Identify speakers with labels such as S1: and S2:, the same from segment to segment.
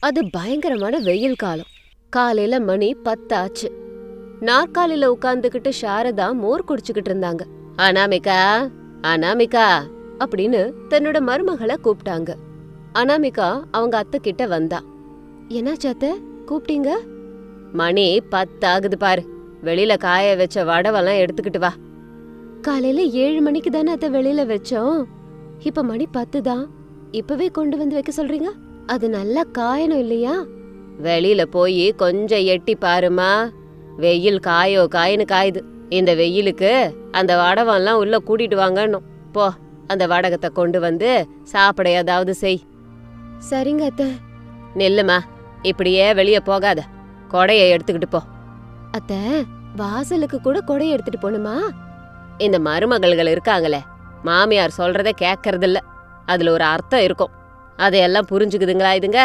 S1: அது பயங்கரமான வெயில் காலம். காலையில மணி பத்தாச்சு. நாற்காலில உட்காந்துக்கிட்டு சாரதா மோர் குடிச்சுக்கிட்டு இருந்தாங்க. அனாமிகா அனாமிகா அப்படின்னு தன்னோட மருமகளை கூப்பிட்டாங்க. அனாமிகா அவங்க அத்தை கிட்ட வந்தா. என்னாச்சு அத்தை? கூப்பிட்டீங்க? மணி பத்தாகுது பாரு. வெளியில காய வச்ச வடவெல்லாம் எடுத்துக்கிட்டு வா. காலையில ஏழு மணிக்கு தானே அத்தை வெளியில வச்சோம். இப்ப மணி பத்து தான் இப்பவே கொண்டு வந்து வைக்க சொல்றீங்க? அது நல்லா காயணும் இல்லையா? வெளியில போய் கொஞ்சம் எட்டி பாருமா. வெயில் காயோ காயின்னு காயுது. இந்த வெயிலுக்கு அந்த வடவம்லாம் உள்ள கூட்டிட்டு வாங்கன்னும். போ அந்த வடகத்தை கொண்டு வந்து சாப்பிட ஏதாவது செய். சரிங்க அத்தை. நில்லுமா. இப்படியே வெளியே போகாத. கொடைய எடுத்துக்கிட்டு போ. அத்தை வாசலுக்கு கூட கொடைய எடுத்துட்டு போணுமா? இந்த மருமகள்கள் இருக்காங்களே. மாமியார் சொல்றத கேக்கறதில்ல. அதுல ஒரு அர்த்தம் இருக்கும். அதையெல்லாம் புரிஞ்சுக்குதுங்களா இதுங்க?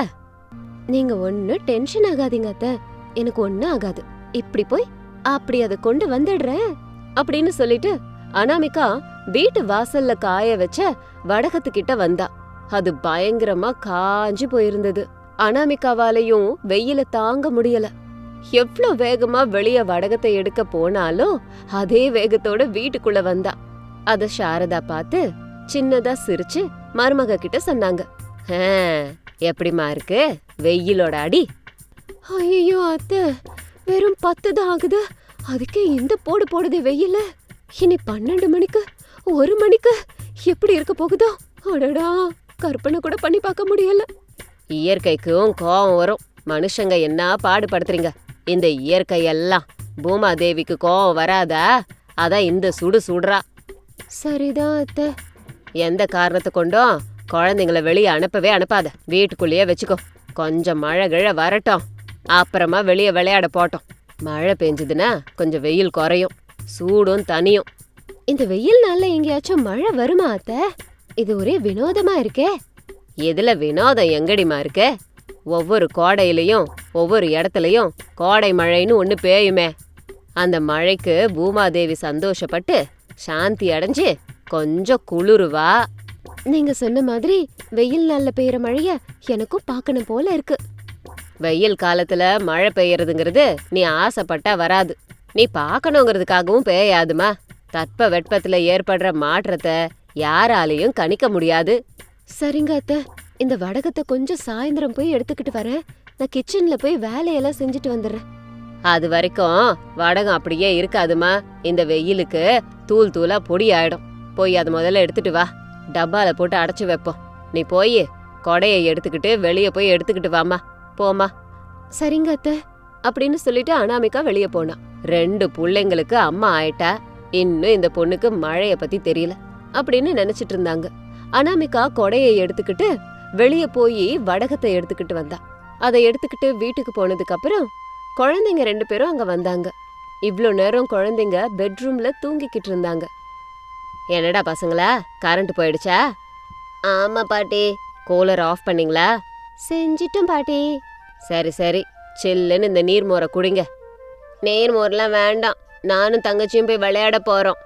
S1: நீங்க ஒண்ணு டென்ஷன் ஆகாதீங்க அத்தை. எனக்கு ஒண்ணு ஆகாது. இப்படி போய் அப்படி அதை கொண்டு வந்துடுறேன் அப்படின்னு சொல்லிட்டு அனாமிகா வீட்டு வாசல்ல காய வச்ச வடகத்துக்கிட்ட வந்தா. அது பயங்கரமா காஞ்சு போயிருந்தது. அனாமிகாவாலையும் வெயில தாங்க முடியல. எவ்ளோ வேகமா வெளிய வடகத்தை எடுக்க போனாலும் அதே வேகத்தோட வீட்டுக்குள்ள வந்தா. அத சாரதா பார்த்து சின்னதா சிரிச்சு மருமக கிட்ட சொன்னாங்க. "ஆ, எப்படிம்மா இருக்கு? வெயிலோட அடி. ஐயோ அத்தை. வெறும் பத்து தான் ஆகுது. அதுக்கே இந்த போடு போடுதே வெயில்ல இனி பன்னெண்டு மணிக்கு ஒரு மணிக்கு எப்படி இருக்க போகுதோ? அடடா கற்பனை கூட பண்ணி பார்க்க முடியல. இயற்கைக்கும் கோவம் வரும். மனுஷங்க என்ன பாடுபடுத்துறீங்க? இந்த இயற்கை எல்லாம் பூமாதேவிக்கு கோவம் வராதா? அதான் இந்த சுடு சுடுறா. சரிதான் அத்தை. எந்த காரணத்தை கொண்டும் குழந்தைங்கள வெளியே அனுப்பவே அனுப்பாத. வீட்டுக்குள்ளேயே வச்சுக்கோ. கொஞ்சம் மழை கிழ வரட்டும். அப்புறமா வெளியே விளையாட போட்டோம். மழை பெஞ்சதுன்னா கொஞ்சம் வெயில் குறையும். சூடும் தனியும். இந்த வெயில் நாள்ல எங்கேயாச்சும் மழை வருமா அத்தை? இது ஒரே வினோதமா இருக்கே. எதுல வினோதம் எங்கடிமா இருக்கு? ஒவ்வொரு கோடையிலையும் ஒவ்வொரு இடத்துலயும் கோடை மழைன்னு ஒன்று பேயுமே அந்த மழைக்கு பூமாதேவி சந்தோஷப்பட்டு சாந்தி அடைஞ்சு கொஞ்சம் குளிருவா. நீங்க சொன்ன மாதிரி வெயில் நாள்ல பெய்யற மழைய எனக்கும் பார்க்கணும் போல இருக்கு. வெயில் காலத்துல மழை பெய்யறதுங்கிறது நீ ஆசைப்பட்டா வராது. நீ பார்க்கணுங்கிறதுக்காகவும் பெய்யாதுமா. தட்ப வெட்பத்துல ஏற்படுற மாற்றத்தை யாராலையும் கணிக்க முடியாது. சரிங்க அத்தை. இந்த வடகத்தை கொஞ்சம் சாயந்தரம் போய் எடுத்துக்கிட்டு வரேன் நான் கிச்சன்ல போய் வேலையெல்லாம் செஞ்சுட்டு வந்துடுறேன். அது வரைக்கும் வடகம் அப்படியே இருக்காதுமா. இந்த வெயிலுக்கு தூள் தூளா பொடி ஆயிடும். போய் அதை முதல்ல எடுத்துட்டு வா. டப்பால போட்டு அடைச்சு வைப்போம். நீ போய் கொடையை எடுத்துக்கிட்டு வெளியே போய் எடுத்துக்கிட்டு வாமா போமா சரிங்க அத்தை. அப்படின்னு சொல்லிட்டு அனாமிகா வெளியே போனா. ரெண்டு பிள்ளைங்களுக்கு அம்மா ஆயிட்டா இன்னும் இந்த பொண்ணுக்கு மழைய பத்தி தெரியல அப்படின்னு நினைச்சிட்டு இருந்தாங்க. அனாமிகா கொடையை எடுத்துக்கிட்டு வெளியே போய் வடகத்தை எடுத்துக்கிட்டு வந்தா. அதை எடுத்துக்கிட்டு வீட்டுக்கு போனதுக்கு அப்புறம் குழந்தைங்க ரெண்டு பேரும் அங்க வந்தாங்க. இவ்வளோ நேரம் குழந்தைங்க பெட்ரூம்ல தூங்கிக்கிட்டு இருந்தாங்க. என்னடா பசங்களா? கரண்ட் போயிடுச்சா? ஆமா பாட்டி. கூலர் ஆஃப் பண்ணீங்களா? செஞ்சிட்டோம் பாட்டி. சரி சரி. சில்லுன்னு இந்த நீர்மோரை குடிங்க. நீர்மோர்லாம் வேண்டாம். நானும் தங்கச்சியும் போய் விளையாட போறோம்.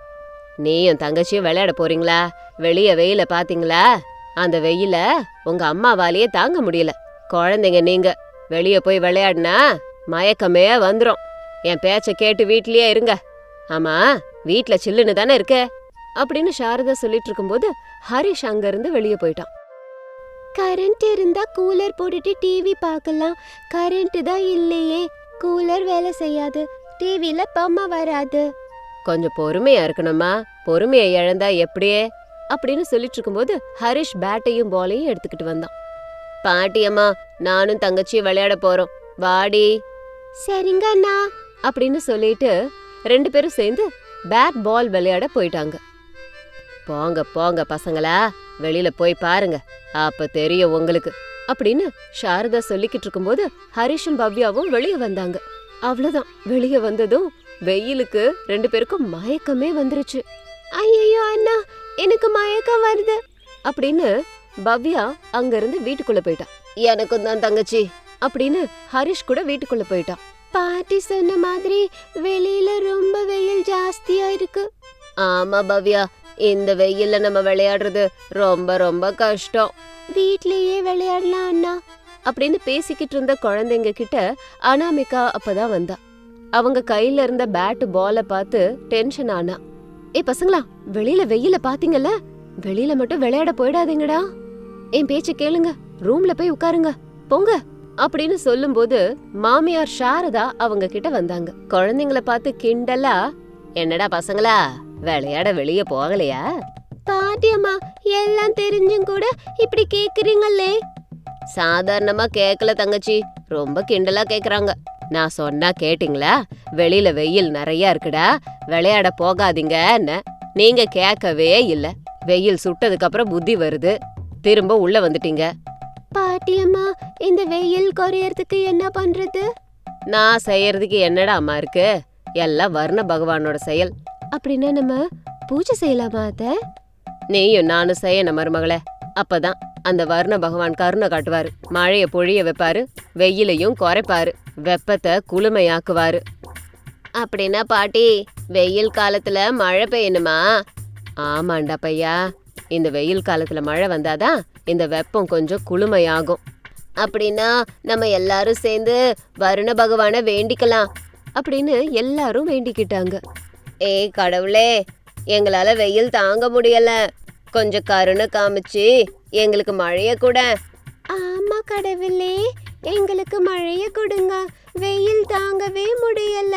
S1: நீயும் தங்கச்சியும் விளையாட போறீங்களா? வெளிய வெயில பாத்தீங்களா? அந்த வெயில உங்க அம்மாவாலேயே தாங்க முடியல. குழந்தைங்க நீங்க. வெளிய போய் விளையாடினா மயக்கமே வந்துரும். என் பேச்ச கேட்டு வீட்லயே இருங்க. ஆமா வீட்ல சில்லுன்னு தானே இருக்க? அப்படின்னு சாரதா சொல்லிட்டு இருக்கும்போது ஹரிஷ் அங்க இருந்து வெளியே போயிட்டான். கரண்ட் இருந்தா கூலர் போட்டுட்டு டிவி பார்க்கலாம். கரண்ட் தான் இல்லையே. கூலர் வேலை செய்யாது. டிவில பொம்மை வராது. கொஞ்சம் பொறுமையா இருக்கணுமா பொறுமையை இழந்தா எப்படியே? அப்படின்னு சொல்லிட்டு இருக்கும்போது ஹரிஷ் பேட்டையும் பாலையும் எடுத்துக்கிட்டு வந்தான். பாட்டியம்மா நானும் தங்கச்சியும் விளையாட போறோம். வாடி. சரிங்க அண்ணா. அப்படின்னு சொல்லிட்டு ரெண்டு பேரும் சேர்ந்து பேட் பால் விளையாட போயிட்டாங்க. போங்க போங்க பசங்களா. வெளியில போய் பாருங்க. அப்ப தெரியும் உங்களுக்கு. அப்படின்னு சாரதா சொல்லிக்கிட்டு இருக்கும்போது ஹரிஷும் பவ்யாவும் வெளியே வந்தாங்க. அவ்வளவுதான். வெளியே வந்ததும் வெயிலுக்கு ரெண்டு பேருக்கும் மயக்கமே வந்துருச்சு. ஐயோ அண்ணா எனக்கு மயக்கம் வருது. அப்படின்னு பவ்யா அங்க இருந்து வீட்டுக்குள்ள போயிட்டா எனக்கும் தான் தங்கச்சி. அப்படின்னு ஹரிஷ் கூட வீட்டுக்குள்ள போயிட்டான். பாட்டி சொன்ன மாதிரி வெளியில ரொம்ப வெயில் ஜாஸ்தியா இருக்கு. ஆமா பவ்யா இந்த வெயில்ல நம்ம விளையாடுறது ரொம்ப ரொம்ப கஷ்டம். வீட்லயே விளையாடலாம் அண்ணா. அப்படின்னு பேசிக்கிட்டு இருந்த குழந்தைங்க கிட்ட அனாமிகா அப்பதான் வந்தா. அவங்க கையில இருந்த பேட் பால பார்த்து டென்ஷன் ஆனா. ஏ பசங்களா வெளியில வெயில பாத்தீங்கல்ல? வெளியில மட்டும் விளையாட போயிடாதீங்கடா. என் பேச்ச கேளுங்க. ரூம்ல போய் உட்காருங்க. போங்க. அப்படின்னு சொல்லும்போது மாமியார் சாரதா அவங்க கிட்ட வந்தாங்க. குழந்தைங்கள பார்த்து கிண்டலா என்னடா பசங்களா? விளையாட வெளிய போகலையா? பாட்டியம்மா எல்லாம் தெரிஞ்சும் கூட இப்படி கேக்குறீங்களே சாதாரணமா கேக்கல தங்கச்சி. ரொம்ப கிண்டலா கேக்குறாங்க. நான் சொன்னா கேட்டிங்களா? வெளியில வெயில் நிறைய இருக்குடா. விளையாட போகாதீங்கன்னு நீங்க கேட்கவே இல்ல. வெயில் சுட்டதுக்கு அப்புறம் புத்தி வருது. திரும்ப உள்ள வந்துட்டீங்க. பாட்டியம்மா இந்த வெயில் குறையறதுக்கு என்ன பண்றது? நான் செய்யறதுக்கு என்னடா அம்மா இருக்கு? எல்லாம் வர்ண பகவானோட செயல். அப்படின்னா நம்ம பூஜை செய்யலாமா அத்த? நீயும் நானும் செய்யணும் மருமகளே. அப்பதான் அந்த வர்ண பகவான் கருணை காட்டுவாரு. மழைய பொழிய வைப்பாரு வெயிலையும் குறைப்பாரு வெப்பத்தை குளுமையாக்குவாரு. அப்படின்னா பாட்டி வெயில் காலத்துல மழை பெய்யணுமா? ஆமாண்டா பையா. இந்த வெயில் காலத்துல மழை வந்தாதான் இந்த வெப்பம் கொஞ்சம் குளுமையாகும். அப்படின்னா நம்ம எல்லாரும் சேர்ந்து வருண பகவானை வேண்டிக்கலாம் அப்படின்னு எல்லாரும் வேண்டிக்கிட்டாங்க. ஏய் கடவுளே எங்களால வெயில் தாங்க முடியல. கொஞ்சம் கருணை காமிச்சு எங்களுக்கு மழைய கூட. ஆமா கடவுளே எங்களுக்கு மழைய கொடுங்க. வெயில் தாங்கவே முடியல.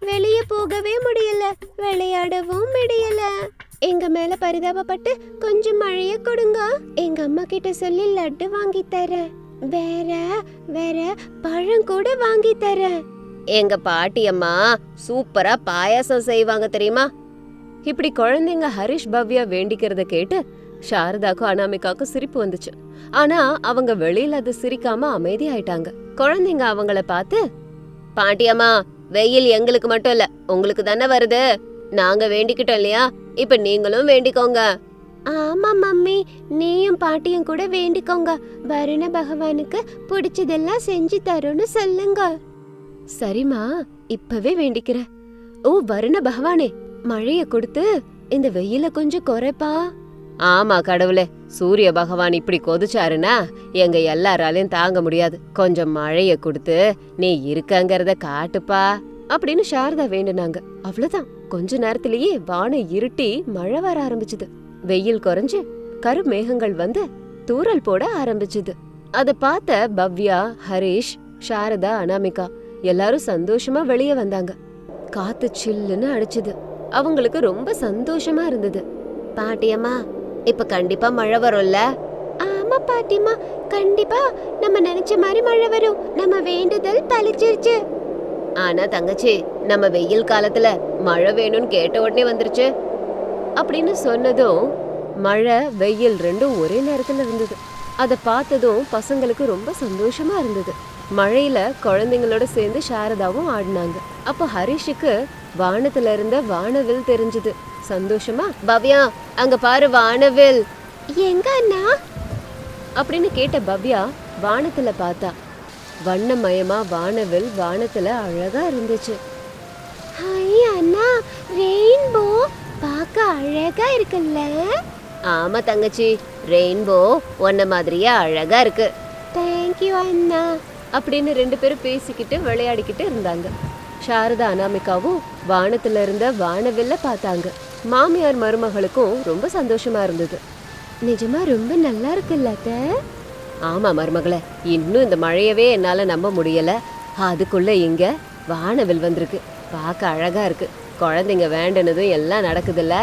S1: வெளிய போகவே முடியல. விளையாடவும் முடியல. எங்க மேல பரிதாபப்பட்டு கொஞ்சம் மழைய கொடுங்க. எங்க அம்மா கிட்ட சொல்லி லட்டு வாங்கி தரேன். வேற வேற பழம் கூட வாங்கி தரேன். எங்க பாட்டி அம்மா சூப்பரா பாயாசம் செய்வாங்க தெரியுமா? இப்படி குழந்தைங்க ஹரிஷ் பவ்யா வேண்டிக்கிறத கேட்டு சாரதாக்கும் அனாமிகாக்கும் சிரிப்பு வந்துச்சு. ஆனா அவங்க வெளியில அது சிரிக்காம அமைதி ஆயிட்டாங்க குழந்தைங்க அவங்கள பார்த்து பாட்டியம்மா வெயில் எங்களுக்கு மட்டும் இல்ல உங்களுக்கு தானே வருது? நாங்க வேண்டிக்கிட்டோம் இல்லையா? இப்ப நீங்களும் வேண்டிக்கோங்க. ஆமா மம்மி நீயும் பாட்டியும் கூட வேண்டிக்கோங்க. வருண பகவானுக்கு பிடிச்சதெல்லாம் செஞ்சு தரும்னு சொல்லுங்க. சரிம்மா இப்பவே வேண்டிக்கிறேன் ஓ வருண பகவானே மழைய கொடுத்து இந்த வெயில கொஞ்சம் குறைப்பா? ஆமா கடவுளே சூரிய பகவான் இப்படி கொதிச்சாருன்னா எங்க எல்லாராலையும் தாங்க முடியாது. கொஞ்சம் மழைய கொடுத்து நீ இருக்கங்கறத காட்டுப்பா அப்படின்னு சாரதா வேண்டுனாங்க. அவ்வளவுதான். கொஞ்ச நேரத்திலேயே வானம் இருட்டி மழை வர ஆரம்பிச்சது. வெயில் குறைஞ்சு கருமேகங்கள் வந்து தூறல் போட ஆரம்பிச்சது. அத பார்த்த பவ்யா ஹரிஷ் சாரதா அனாமிகா எல்லாரும் சந்தோஷமா வெளியே வந்தாங்க. காத்து சில்லுன்னு அடிச்சுது. அவங்களுக்கு ரொம்ப சந்தோஷமா இருந்தது. பாட்டியம்மா இப்ப கண்டிப்பா மழை வரும்ல? ஆமா பாட்டிமா கண்டிப்பா. நம்ம நினைச்ச மாதிரி மழை வரும். நம்ம வேண்டுதல் பலிச்சிருச்சு ஆனா தங்கச்சி நம்ம வெயில் காலத்துல மழை வேணும்னு கேட்ட உடனே வந்துருச்சு. அப்படின்னு சொன்னதும் மழை வெயில் ரெண்டும் ஒரே நேரத்துல இருந்தது. அதை பார்த்ததும் பசங்களுக்கு ரொம்ப சந்தோஷமா இருந்தது. மழையில குழந்தைங்களோட சேர்ந்து சாரதாவும் ஆடினாங்க. அப்போ ஹரிஷுக்கு வானத்துல இருந்த வானவில் தெரிஞ்சது. சந்தோஷமா பவ்யா அங்க பாரு வானவில். எங்க அண்ணா? அப்படின்னு கேட்ட பவ்யா வானத்துல பார்த்தா. வண்ணமயமா வானவில் வானத்துல அழகா இருந்துச்சு. ஹாய் அண்ணா ரெயின்போ பார்க்க அழகா இருக்குல்ல? ஆமா தங்கச்சி ரெயின்போ உன்ன மாதிரியே அழகா இருக்கு. தேங்க்யூ அண்ணா. அப்படின்னு ரெண்டு பேரும் பேசிக்கிட்டு விளையாடிக்கிட்டு இருந்தாங்க. சாரதா அனாமிகாவும் வானத்துல இருந்த வானவில்ல பார்த்தாங்க. மாமியார் மருமகளுக்கும் ரொம்ப சந்தோஷமா இருந்தது. நிஜமா ரொம்ப நல்லா இருக்குல்ல அத்தை? ஆமா மருமகளே இன்னும் இந்த மழையவே என்னால நம்ப முடியல. அதுக்குள்ள இங்க வானவில் வந்திருக்கு. பார்க்க அழகா இருக்கு. குழந்தைங்க வேண்டுனதும் எல்லாம் நடக்குதுல்ல?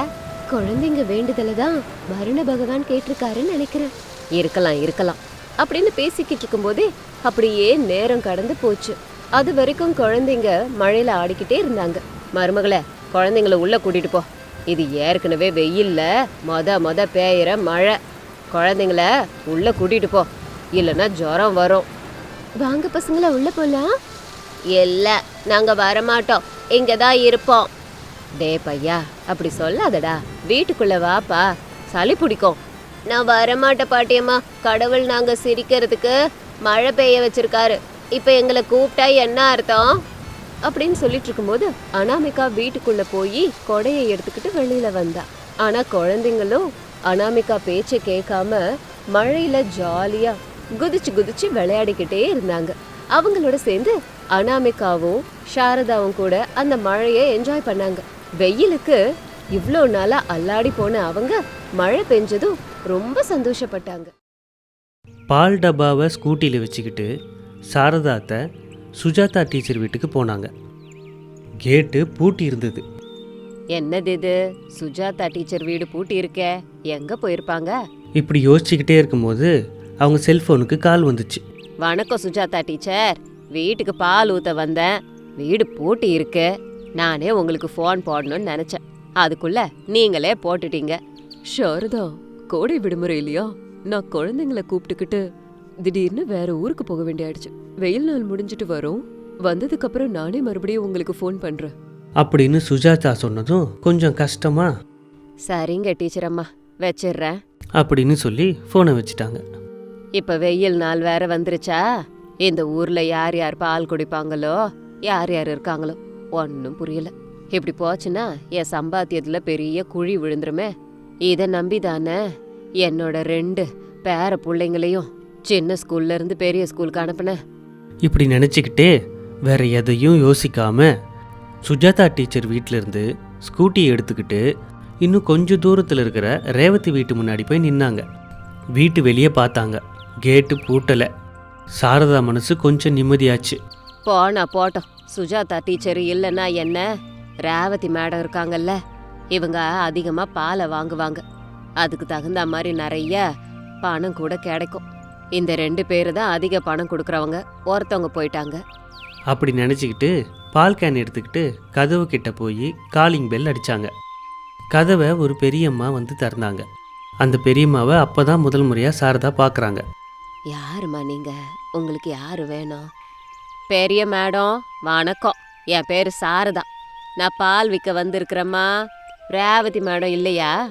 S1: குழந்தைங்க வேண்டுதல தான் வருண பகவான் கேட்டிருக்காருன்னு நினைக்கிறேன். இருக்கலாம் இருக்கலாம். அப்படின்னு பேசிக்கிட்டு இருக்கும்போதே அப்படியே நேரம் கடந்து போச்சு. அது வரைக்கும் குழந்தைங்க மழையில ஆடிக்கிட்டே இருந்தாங்க. மருமகளே குழந்தைங்கள உள்ள கூட்டிட்டு போ. இது ஏற்கனவே வெயில்ல மொத மொத பெய்யற மழை. குழந்தைங்கள உள்ள கூட்டிட்டு போ. இல்லைன்னா ஜுரம் வரும். வாங்க பசங்கள உள்ள போலாம். இல்ல நாங்க வரமாட்டோம். இங்க தான் இருப்போம். டே பையா அப்படி சொல்லாதடா. வீட்டுக்குள்ள வாப்பா. சளி பிடிக்கும். நான் வரமாட்டேன் பாட்டியம்மா. கடவுள் நாங்க சிரிக்கிறதுக்கு மழை பெய்ய வச்சிருக்காரு. இப்போ எங்களை கூப்பிட்டா என்ன அர்த்தம்? அப்படின்னு சொல்லிட்டு இருக்கும்போது அனாமிகா வீட்டுக்குள்ள போய் கொடையை எடுத்துக்கிட்டு வெளியில வந்தா. ஆனா குழந்தைங்களும் அனாமிகா பேச்சை கேட்காம மழையில ஜாலியா குதிச்சு குதிச்சு விளையாடிக்கிட்டே இருந்தாங்க. அவங்களோட சேர்ந்து அனாமிகாவும் சாரதாவும் கூட அந்த மழையை என்ஜாய் பண்ணாங்க. வெயிலுக்கு இவ்வளோ நாளாக அல்லாடி போன அவங்க மழை பெஞ்சதும் ரொம்ப சந்தோஷப்பட்டாங்க.
S2: பால் டப்பாவை ஸ்கூட்டியில் வச்சுக்கிட்டு சாரதாத்தை சுஜாதா டீச்சர் வீட்டுக்கு போனாங்க. கேட்டு பூட்டி இருந்தது.
S1: என்னது இது? சுஜாதா டீச்சர் வீடு பூட்டி இருக்கே. எங்க போயிருப்பாங்க?
S2: இப்படி யோசிச்சுக்கிட்டே இருக்கும்போது அவங்க செல்ஃபோனுக்கு கால் வந்துச்சு.
S1: வணக்கம் சுஜாதா டீச்சர். வீட்டுக்கு பால் ஊத்த வந்தேன். வீடு பூட்டி இருக்கு. நானே உங்களுக்கு ஃபோன் போடணும்னு நினைச்சேன். அதுக்குள்ள நீங்களே போட்டுட்டீங்க. ஷாரதா கோடை விடுமுறை இல்லையா? நான் குழந்தைங்கள கூப்பிட்டுக்கிட்டு திடீர்னு வேற ஊருக்கு போக வேண்டியாயிடுச்சு. வெயில் நாள் முடிஞ்சிட்டு வரும். வந்ததுக்கு அப்புறம் நானே மறுபடியும் உங்களுக்கு ஃபோன் பண்றேன்.
S2: அப்படின்னு சுஜாதா சொன்னதும் கொஞ்சம் கஷ்டமா?
S1: சரிங்க டீச்சர் அம்மா. வச்சிடுறேன்.
S2: அப்படின்னு சொல்லி ஃபோனை வச்சுட்டாங்க.
S1: இப்ப வெயில் நாள் வேற வந்துருச்சா? இந்த ஊர்ல யார் யார் பால் குடிப்பாங்களோ யார் யார் இருக்காங்களோ ஒன்னும் புரியல. இப்படி போச்சுன்னா என் சம்பாத்தியத்துல பெரிய குழி விழுந்துருமே. இத நம்பி தானே என்னோட ரெண்டு பேர பிள்ளைங்களையும் சின்ன ஸ்கூல்ல இருந்து பெரிய ஸ்கூலுக்கு அனுப்புனேன்.
S2: இப்படி நினச்சிக்கிட்டே வேற எதையும் யோசிக்காம சுஜாதா டீச்சர் வீட்டில இருந்து ஸ்கூட்டியை எடுத்துக்கிட்டு இன்னும் கொஞ்சம் தூரத்தில் இருக்கிற ரேவதி வீட்டு முன்னாடி போய் நின்னாங்க. வீட்டு வெளியே பார்த்தாங்க. கேட்டு பூட்டலை. சாரதா மனசு கொஞ்சம் நிம்மதியாச்சு.
S1: போனா போட்டோம். சுஜாதா டீச்சர் இல்லைன்னா என்ன? ரேவதி மேடம் இருக்காங்கல்ல. இவங்க அதிகமா பாலை வாங்குவாங்க. அதுக்கு தகுந்த மாதிரி நிறைய பணம் கூட கிடைக்கும். இந்த ரெண்டு பேரு தான் அதிக பணம் கொடுக்கறவங்க. ஒருத்தவங்க போயிட்டாங்க.
S2: அப்படி நினச்சிக்கிட்டு பால் கேன் எடுத்துக்கிட்டு கதவு கிட்ட போய் காலிங் பெல் அடிச்சாங்க. கதவை ஒரு பெரியம்மா வந்து திறந்தாங்க. அந்த பெரியம்மாவை அப்போ தான் முதல் முறையாக சாரதா பார்க்குறாங்க
S1: யாரும்மா நீங்க? உங்களுக்கு யாரு வேணும்? பெரிய மேடம் வணக்கம். என் பேரு சாரதா. நான் பால் விற்க வந்திருக்கிறேம்மா. ரேவதி மேடம் இல்லையா?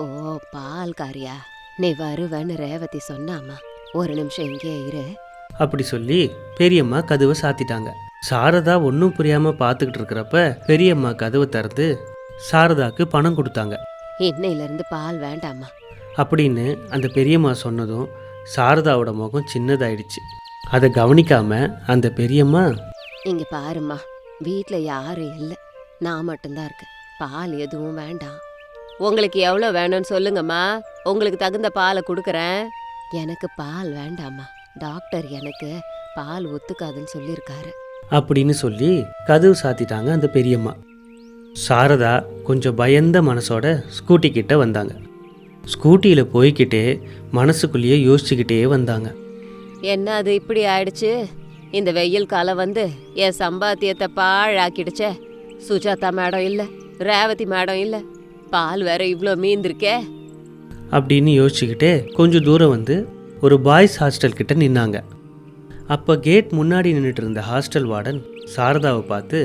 S1: ஓ பால்காரியா நீ வருவேன்னு ரேவதி சொன்னாம்மா ஒரு நிமிஷம் இங்கே இரு.
S2: அப்படி சொல்லி பெரியம்மா கதவை சாத்திட்டாங்க. சாரதா ஒன்றும் புரியாமல் பார்த்துக்கிட்டு இருக்கிறப்ப பெரியம்மா கதவை திறந்து சாரதாக்கு பணம் கொடுத்தாங்க.
S1: இன்னையில இருந்து பால் வேண்டாம்மா
S2: அப்படின்னு அந்த பெரியம்மா சொன்னதும் சாரதாவோட முகம் சின்னதாயிடுச்சு. அதை கவனிக்காம அந்த பெரியம்மா
S1: இங்க பாரும்மா வீட்ல யாரும் இல்லை. நான் மட்டும்தான் இருக்கேன். பால் எதுவும் வேண்டாம். உங்களுக்கு எவ்வளோ வேணும்னு சொல்லுங்கம்மா. உங்களுக்கு தகுந்த பாலை கொடுக்குறேன். எனக்கு பால் வேண்டாம்மா. டாக்டர் எனக்கு பால் ஒத்துக்காதுன்னு சொல்லியிருக்காரு.
S2: அப்படின்னு சொல்லி கதவு சாத்திட்டாங்க அந்த பெரியம்மா. சாரதா கொஞ்சம் பயந்த மனசோட ஸ்கூட்டி கிட்ட வந்தாங்க. ஸ்கூட்டியில் போய்க்கிட்டே மனசுக்குள்ளேயே யோசிச்சுக்கிட்டே வந்தாங்க.
S1: என்ன அது இப்படி ஆயிடுச்சு? இந்த வெயில் காலம் வந்து என் சம்பாத்தியத்தை பாழாக்கிடுச்சே. சுஜாதா மேடம் இல்ல ரேவதி மேடம் இல்ல. பால் வேற இவ்ளோ மீந்திருக்கே?
S2: அப்படின்னு யோசிச்சுக்கிட்டே கொஞ்சம் தூரம் வந்து ஒரு பாய்ஸ் ஹாஸ்டல் கிட்ட நின்னாங்க. அப்போ கேட் முன்னாடி நின்றுட்டு இருந்த ஹாஸ்டல் வார்டன் சாரதாவை பார்த்து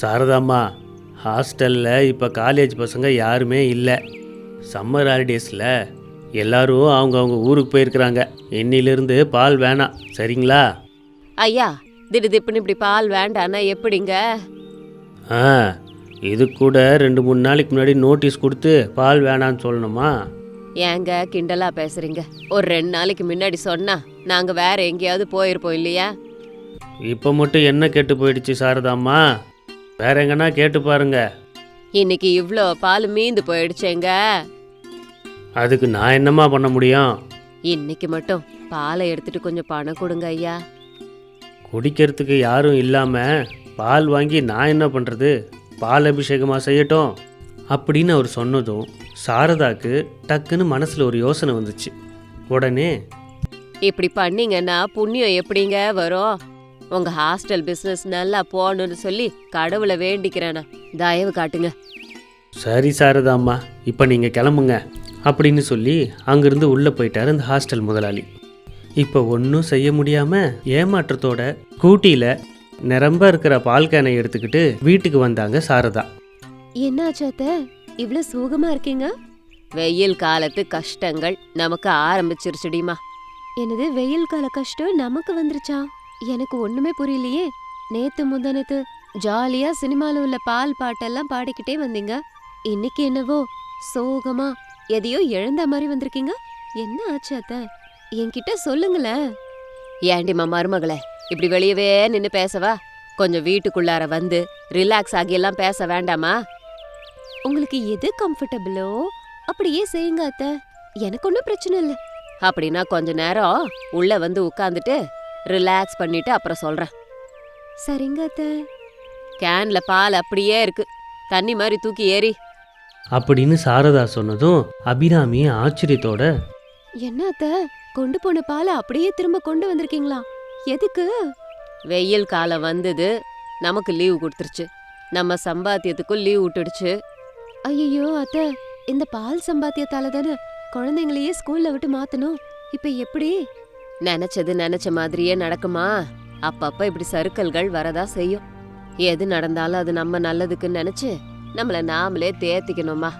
S2: சாரதாம்மா ஹாஸ்டலில் இப்போ காலேஜ் பசங்க யாருமே இல்லை. சம்மர் ஹாலிடேஸில் எல்லாரும் அவங்க அவங்க ஊருக்கு போயிருக்கிறாங்க. இன்னிலிருந்து பால் வேணாம். சரிங்களா?
S1: ஐயா திடுதிப்புன்னு இப்படி பால் வேண்டான்னா எப்படிங்க?
S2: ஆ இது கூட ரெண்டு மூணு நாளைக்கு முன்னாடி நோட்டீஸ் கொடுத்து பால் வேணான்னு சொல்லணுமா?
S1: ஏங்க கிண்டலா பேசுறீங்க. ஒரு ரெண்டு நாளைக்கு முன்னாடி சொன்னா நாங்க வேற எங்கேயாவது போயிருப்போம் இல்லையா?
S2: இப்போ மட்டும் என்ன கெட்டு போயிடுச்சு சாரதாம்மா வேற எங்கன்னா கேட்டு பாருங்க.
S1: இன்னைக்கு இவ்ளோ பால் மீந்து போயிடுச்சேங்க.
S2: அதுக்கு நான் என்னம்மா பண்ண முடியும்?
S1: இன்னைக்கு மட்டும் பாலை எடுத்துட்டு கொஞ்சம் பணம் கொடுங்க ஐயா.
S2: குடிக்கிறதுக்கு யாரும் இல்லாமல் பால் வாங்கி நான் என்ன பண்ணுறது பால் அபிஷேகமாக செய்யட்டும் அப்படின்னு அவர் சொன்னதும் சாரதாக்கு டக்குன்னு மனசில் ஒரு யோசனை வந்துச்சு. உடனே
S1: இப்படி பண்ணீங்கன்னா புண்ணியம் எப்படிங்க வரும்? உங்க ஹாஸ்டல் பிசினஸ் நல்லா போகணும்னு சொல்லி கடவுளை வேண்டிக்கிறேனா. தயவு காட்டுங்க.
S2: சரி சாரதாம்மா இப்போ நீங்கள் கிளம்புங்க அப்படின்னு சொல்லி அங்கிருந்து உள்ளே போயிட்டார் அந்த ஹாஸ்டல் முதலாளி. இப்போ ஒன்றும் செய்ய முடியாமல் ஏமாற்றத்தோட ஸ்கூட்டியில் நிரம்ப இருக்கிற பால் கேனை எடுத்துக்கிட்டு வீட்டுக்கு வந்தாங்க சாரதா.
S1: என்னாச்சு அத்த? இவ்ளோ சோகமா இருக்கீங்க? வெயில் காலத்து கஷ்டங்கள் நமக்கு ஆரம்பிச்சிருச்சுடிமா என்னது வெயில் கால கஷ்டம் நமக்கு வந்துருச்சா? எனக்கு ஒண்ணுமே புரியலையே. நேத்து முந்தானத்து ஜாலியா சினிமால உள்ள பால் பாட்டெல்லாம் பாடிக்கிட்டே வந்தீங்க. இன்னைக்கு என்னவோ சோகமா எதையோ இழந்த மாதிரி வந்திருக்கீங்க. என்ன ஆச்சு அத்த? என்கிட்ட சொல்லுங்களேன். ஏண்டிம்மா மருமகளே இப்படி வெளியவே நின்னு பேசவா? கொஞ்சம் வீட்டுக்குள்ளார வந்து ரிலாக்ஸ் ஆகி எல்லாம் பேச வேண்டாமா? உங்களுக்கு எது கம்ஃபர்டபுளோ அப்படியே செய்யுங்க அத்த. எனக்கு ஒன்றும் பிரச்சனை இல்லை. அப்படின்னா கொஞ்ச நேரம் உள்ள வந்து உட்காந்துட்டு ரிலாக்ஸ் பண்ணிட்டு அப்புறம் சொல்றேன். சரிங்க அத்த. கேன்ல பால் அப்படியே இருக்கு. தண்ணி மாதிரி தூக்கி ஏறி.
S2: அப்படின்னு சாரதா சொன்னதும் அபிராமி ஆச்சரியத்தோட
S1: என்ன அத்த? கொண்டு போன பாலை அப்படியே திரும்ப கொண்டு வந்திருக்கீங்களா? எதுக்கு? வெயில் காலம் வந்தது. நமக்கு லீவு கொடுத்துருச்சு. நம்ம சம்பாத்தியத்துக்கும் லீவ் விட்டுடுச்சு. ஐயோ அத்த இந்த பால் சம்பாத்தியத்தால தானே குழந்தைங்களையே ஸ்கூல்ல விட்டு மாத்தணும்? இப்ப எப்படி? நினைச்சது நினைச்ச மாதிரியே நடக்குமா? அப்பப்ப இப்படி சறுக்கல்கள் வரதா செய்யும். எது நடந்தாலும் அது நம்ம நல்லதுக்குன்னு நினைச்சு நம்மள நாமளே தேத்திக்கணுமா?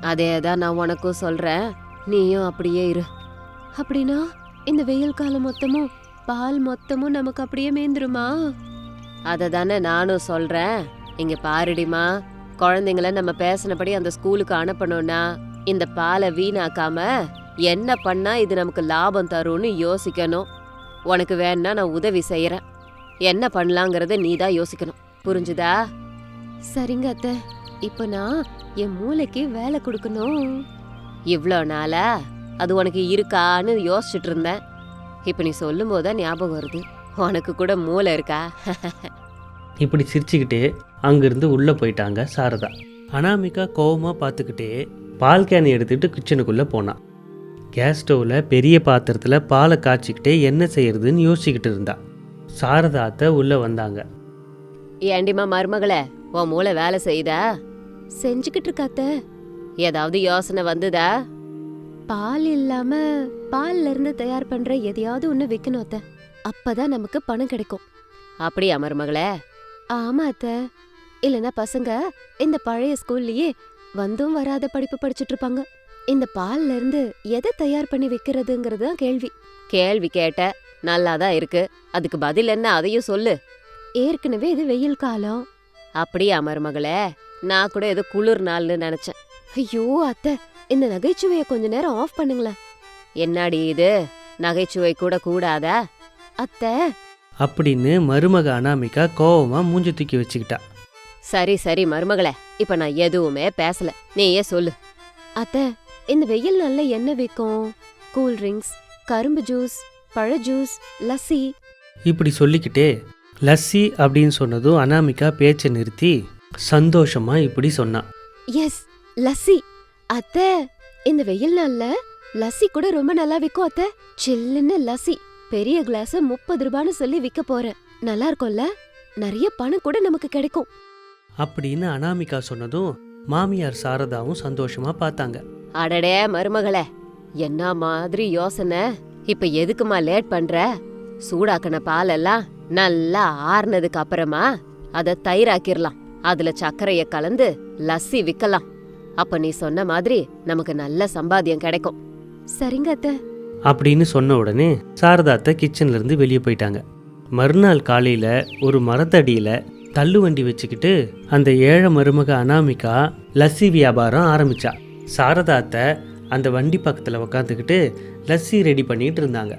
S1: அதே தான் நான் உனக்கும் சொல்றேன். நீயும் அப்படியே இரு. அப்படின்னா இந்த வெயில் காலம் மொத்தமும் பால் மொத்தமும் நமக்கு அப்படியே மேந்துருமா? அதை தானே நானும் சொல்றேன். இங்க பாருடிமா குழந்தைங்கள நம்ம பேசினபடி அந்த ஸ்கூலுக்கு அனுப்பணும்னா இந்த பாலை வீணாக்காம என்ன பண்ணா இது நமக்கு லாபம் தரும்னு யோசிக்கணும். உனக்கு வேணா நான் உதவி செய்யறேன். என்ன பண்ணலாங்கிறத நீ தான் யோசிக்கணும். புரிஞ்சுதா? சரிங்க அத்தை. இப்போ நான் என் மூளைக்கு வேலை கொடுக்கணும். இவ்வளோ நாளா? அது உனக்கு இருக்கான்னு யோசிச்சுட்டு இருந்தேன். இப்போ நீ சொல்லும் போது ஞாபகம் வருது. உனக்கு கூட மூளை இருக்கா?
S2: இப்படி சிரிச்சுக்கிட்டே அங்கிருந்து உள்ளே போயிட்டாங்க சாரதா. அனாமிகா கோவமாக பார்த்துக்கிட்டே பால் கேனை எடுத்துட்டு கிச்சனுக்குள்ளே போனான் கேஸ் ஸ்டவ்வில் பெரிய பாத்திரத்தில் பாலை காய்ச்சிக்கிட்டே என்ன செய்யறதுன்னு யோசிச்சுக்கிட்டு இருந்தா. சாரதா அத்தை உள்ளே வந்தாங்க.
S1: ஏண்டிமா மருமகளே உன் மூளை வேலை செய்யுதா? செஞ்சுக்கிட்டு இருக்காத்த ஏதாவது யோசனை வந்ததா? பால் இல்லாம பால்ல இருந்து தயார் பண்ற எதையாவது ஒண்ணு விக்கணும் அத்த. அப்பதான் நமக்கு பணம் கிடைக்கும். அப்படியா மருமகளே ஆமா அத்த. இல்லனா பசங்க இந்த பழைய ஸ்கூல்லயே வந்தும் வராத படிப்பு படிச்சிட்டு இருப்பாங்க. இந்த பால்ல இருந்து எதை தயார் பண்ணி விக்கிறதுங்கிறது தான் கேள்வி. கேள்வி கேட்ட நல்லாதான் இருக்கு. அதுக்கு பதில் என்ன அதையும் சொல்லு. ஏற்கனவே இது வெயில் காலம். அப்படியா மருமகளே நான் கூட ஏதோ குளிர் நாள்னு நினைச்சேன். ஐயோ அத்தை. இந்த நகைச்சுவைய கொஞ்ச நேரம் ஆஃப் பண்ணுங்களேன். என்னடி இது? நகைச்சுவை கூட கூடாதா? அத்தை.
S2: அப்படின்னு மருமக அனாமிகா கோவமாக மூஞ்சி தூக்கி வச்சுக்கிட்டா.
S1: சரி சரி மருமகளே இப்ப நான் எதுவுமே பேசல. நீயே சொல்லு. அத்தை இந்த வெயில் நாள்ல என்ன விற்கும்? கூல் ட்ரிங்க்ஸ் கரும்பு ஜூஸ் பழ ஜூஸ் லஸ்ஸி.
S2: இப்படி சொல்லிக்கிட்டே லஸ்ஸி அப்படின்னு சொன்னதும் அனாமிகா பேச்சை நிறுத்தி சந்தோஷமா இப்படி சொன்னான்
S1: எஸ் லஸ்ஸி. அத்தை இந்த வெயில் நாள்ல லஸ்ஸி கூட ரொம்ப நல்லா விக்கும் அத்தை. சில்லுன்னு லஸ்ஸி. பெரிய கிளாஸ் முப்பது ரூபான்னு சொல்லி விக்க போறேன். நல்லா இருக்கும்ல? நிறைய பணம் கூட நமக்கு கிடைக்கும்.
S2: அப்படின்னு அனாமிகா சொன்னதும் மாமியார் சாரதாவும் சந்தோஷமா பார்த்தாங்க.
S1: அடடே மருமகளே என்ன மாதிரி யோசனை? இப்ப எதுக்குமா லேட் பண்ற? சூடாக்கின பாலெல்லாம் நல்லா ஆறுனதுக்கு அப்புறமா அத தயிராக்கிரலாம். அதுல சர்க்கரைய கலந்து லஸ்ஸி விக்கலாம். அப்ப நீ சொன்ன மாதிரி நமக்கு நல்ல சம்பாத்தியம் கிடைக்கும். சரிங்க அத்தை.
S2: அப்படின்னு சொன்ன உடனே சாரதா அத்தை கிச்சன்ல இருந்து வெளியே போயிட்டாங்க. மறுநாள் காலையில ஒரு மரத்தடியில தள்ளுவண்டி வச்சுக்கிட்டு அந்த ஏழை மருமக அனாமிகா லஸ்ஸி வியாபாரம் ஆரம்பிச்சா. சாரதா அத்தை அந்த வண்டி பக்கத்தில் உக்காந்துக்கிட்டு லஸ்ஸி ரெடி பண்ணிட்டு இருந்தாங்க.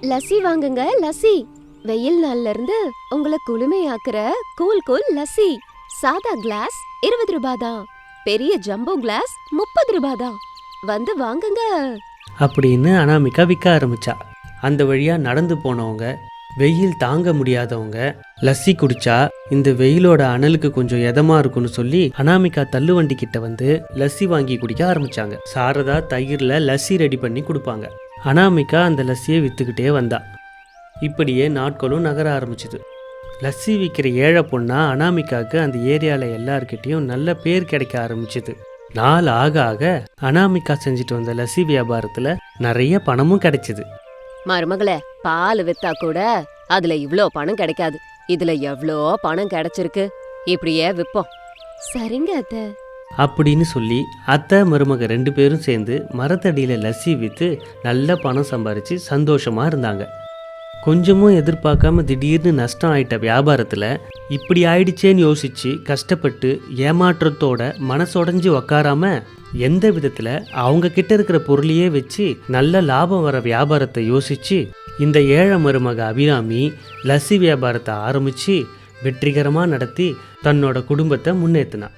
S1: லஸ்ஸி வாங்குங்க லஸ்ஸி. வெயில் நாள்ல இருந்து உங்களை குளுமையாக்குற கூல் கூல் லஸ்ஸி. சாதா கிளாஸ் இருபது ரூபாய் தான். பெரிய ஜம்போ கிளாஸ் முப்பது ரூபாய் தான் வந்து வாங்குங்க.
S2: அப்படின்னு அனாமிகா விற்க ஆரம்பிச்சா. அந்த வழியாக நடந்து போனவங்க வெயில் தாங்க முடியாதவங்க லஸ்ஸி குடிச்சா இந்த வெயிலோட அனலுக்கு கொஞ்சம் எதமா இருக்கும்னு சொல்லி அனாமிகா தள்ளுவண்டி கிட்ட வந்து லஸ்ஸி வாங்கி குடிக்க ஆரம்பிச்சாங்க. சாரதா தயிர்ல லஸ்ஸி ரெடி பண்ணி கொடுப்பாங்க. அனாமிகா அந்த லஸ்ஸியை வித்துக்கிட்டே வந்தா. இப்படியே நாட்களும் நகர ஆரம்பிச்சுது. லஸ்ஸி விற்கிற ஏழை பொண்ணா அனாமிகாவுக்கு அந்த ஏரியாவில் எல்லார்கிட்டேயும் நல்ல பேர் கிடைக்க ஆரம்பிச்சுது. நாள் ஆக ஆக அனாமிகா செஞ்சுட்டு வந்த லஸ்ஸி வியாபாரத்தில் நிறைய பணமும் கிடைச்சிது.
S1: மருமகளே பால் வித்தா கூட அதுல இவ்ளோ பணம் கிடைக்காது. இதுல எவ்ளோ பணம் கிடைச்சிருக்கு? இப்படியே விப்போம். சரிங்க அத்தை.
S2: அப்படின்னு சொல்லி அத்தை மருமக ரெண்டு பேரும் சேர்ந்து மரத்தடியில் லஸ்ஸி விற்று நல்ல பணம் சம்பாரித்து சந்தோஷமாக இருந்தாங்க. கொஞ்சமும் எதிர்பார்க்காம திடீர்னு நஷ்டம் ஆயிட்ட வியாபாரத்தில் இப்படி ஆயிடுச்சேன்னு யோசிச்சு கஷ்டப்பட்டு ஏமாற்றத்தோட மனசொடைஞ்சு உக்காராம எந்த விதத்தில் அவங்க கிட்ட இருக்கிற பொருளையே வச்சு நல்ல லாபம் வர வியாபாரத்தை யோசிச்சு இந்த ஏழை மருமக அபிராமி லஸ்ஸி வியாபாரத்தை ஆரம்பித்து வெற்றிகரமாக நடத்தி தன்னோட குடும்பத்தை முன்னேற்றினான்